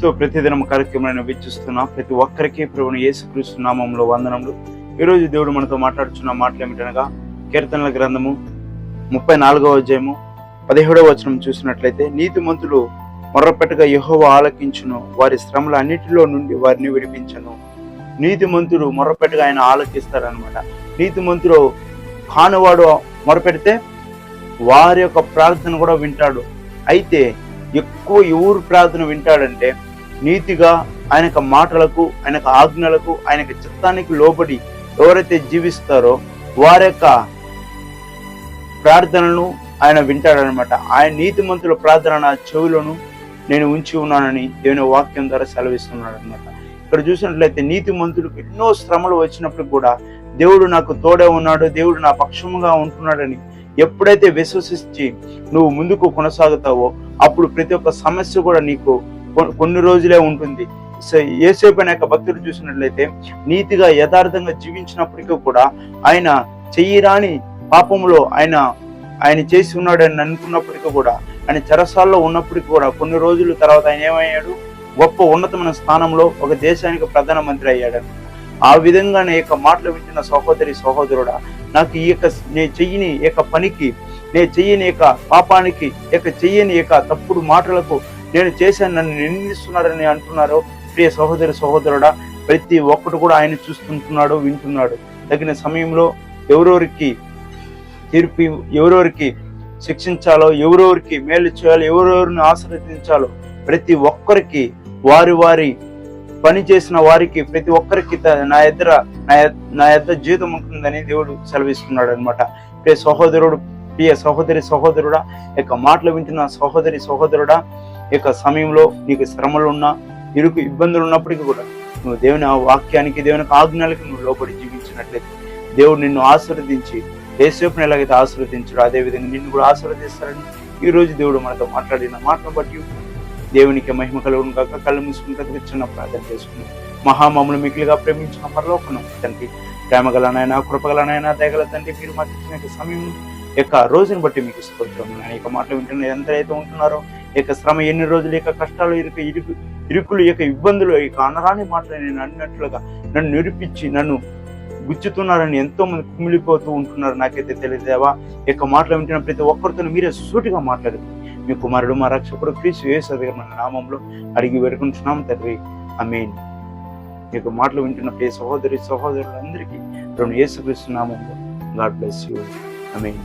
క్రీస్తు ప్రతిదినం కార్యక్రమాన్ని వీక్షిస్తున్న. ప్రతి ఒక్కరికి ప్రభుని యేసుక్రీస్తు నామంలో వందనములు. ఈరోజు దేవుడు మనతో మాట్లాడుచున్న మాటలు ఏమిటనగా కీర్తనల గ్రంథము ముప్పై నాలుగవ అధ్యాయము పదిహేడవ వచనం చూసినట్లయితే నీతిమంతులు మొర్రపెట్టగా యహోవ ఆలకించును. వారి శ్రమల అన్నిటిలో నుండి వారిని విడిపించను. నీతిమంతుడు మొర్రపెట్టగా ఆయన ఆలకిస్తారనమాట నీతిమంతుడు కానువాడు మొరపెడితే వారి యొక్క ప్రార్థన కూడా వింటాడు. అయితే ఎక్కువ ఎవరు ప్రార్థన వింటాడంటే నీతిగా ఆయన మాటలకు ఆయన ఆజ్ఞలకు ఆయన చిత్తానికి లోబడి ఎవరైతే జీవిస్తారో వారి యొక్క ప్రార్థనలను ఆయన వింటాడనమాట ఆయన నీతిమంతుల ప్రార్థన నా చెవులను నేను ఉంచి ఉన్నానని దేవుని వాక్యం ద్వారా సెలవిస్తున్నాడు అనమాట ఇక్కడ చూసినట్లయితే నీతిమంతులకు ఎన్నో శ్రమలు వచ్చినప్పుడు కూడా దేవుడు నాకు తోడే ఉన్నాడు దేవుడు నా పక్షముగా ఉంటున్నాడని ఎప్పుడైతే విశ్వసించి నువ్వు ముందుకు కొనసాగుతావో అప్పుడు ప్రతి ఒక్క సమస్య కూడా నీకు కొన్ని రోజులే ఉంటుంది. స- యేసేపు అనే యొక్క భక్తుడు చూసినట్లయితే నీతిగా యథార్థంగా జీవించినప్పటికీ కూడా ఆయన చెయ్యిరాని పాపంలో ఆయన ఆయన చేసి ఉన్నాడని అనుకున్నప్పటికీ కూడా ఆయన చెరసాల్లో ఉన్నప్పటికీ కూడా కొన్ని రోజుల తర్వాత ఆయన ఏమయ్యాడు? గొప్ప ఉన్నతమైన స్థానంలో ఒక దేశానికి ప్రధానమంత్రి అయ్యాడు ఆ విధంగా నీ యొక్క మాటలు వింటున్న సహోదరి సహోదరుడా నాకు ఈ యొక్క నేను చెయ్యని ఈ యొక్క పనికి నేను చెయ్యని యొక్క పాపానికి ఈ యొక్క చెయ్యని యొక్క తప్పుడు మాటలకు నేను చేశాను నన్ను నిందిస్తున్నారని అంటున్నారు ప్రియ సహోదరి సహోదరుడా ప్రతి ఒక్కటి కూడా ఆయన చూస్తుంటున్నాడు వింటున్నాడు. తగిన సమయంలో ఎవరెవరికి తీర్పు ఎవరెవరికి శిక్షించాలో ఎవరెవరికి మేలు చేయాలో ఎవరెవరిని ఆశ్రదించాలో ప్రతి ఒక్కరికి వారి వారి పని చేసిన వారికి ప్రతి ఒక్కరికి నా ఇద్దర నా నా ఎద్ద జీతం ఉంటుందని దేవుడు సెలవిస్తున్నాడు అనమాట ప్రియ సహోదరుడు ప్రియ సహోదరి సహోదరుడా యొక్క మాటలు వింటున్న సహోదరి సహోదరుడా ఈ యొక్క సమయంలో నీకు శ్రమలు ఉన్నా ఇరుకు ఇబ్బందులు ఉన్నప్పటికీ కూడా నువ్వు దేవుని ఆ వాక్యానికి దేవుని ఆజ్ఞలకి నువ్వు లోపడి జీవించినట్లయితే దేవుడు నిన్ను ఆశీర్వదించి ఏసేపుని ఎలాగైతే ఆశీర్వదించడు అదే విధంగా నిన్ను కూడా ఆశీర్వదిస్తారని ఈ రోజు దేవుడు మనతో మాట్లాడిన మాటను బట్టి దేవునికి మహిమ కలుగును కాక కళ్ళు మూసుకుంటే చిన్న ప్రార్థన చేసుకుని మహామములు మిగిలిగా ప్రేమించిన పరలోకన. తండ్రి ప్రేమగలనైనా కృపగలనైనా దయగల తండ్రి మీరు మాకు ఇచ్చిన సమయం యొక్క రోజుని బట్టి మీకు స్తోత్రం నేను యొక్క మాటలు వింటున్న ఎంతైతే ఉంటున్నారో యొక్క శ్రమ ఎన్ని రోజులు యొక్క కష్టాలు ఇరుక ఇరుకు ఇరుకులు యొక్క ఇబ్బందులు యొక్క అనరాని మాటలు నేను అన్నట్లుగా నన్ను నిరూపించి నన్ను గుచ్చుతున్నారని ఎంతో మంది కుమిలిపోతూ ఉంటున్నారు. నాకైతే తెలియదేవా? యొక్క మాటలు వింటున్న ప్రతి ఒక్కరితో మీరే సూటిగా మాట్లాడు మీ కుమారుడు మా రక్షకుడు క్రీస్తు యేసు మన నామంలో అడిగి వేడుకుంటున్నాం తండ్రి. అమీన్ మీ యొక్క మాటలు వింటున్న ప్రతి సహోదరి సహోదరులందరికీ రెండు యేసు నామంలో గాడ్ బ్లెస్ యూ. అమీన్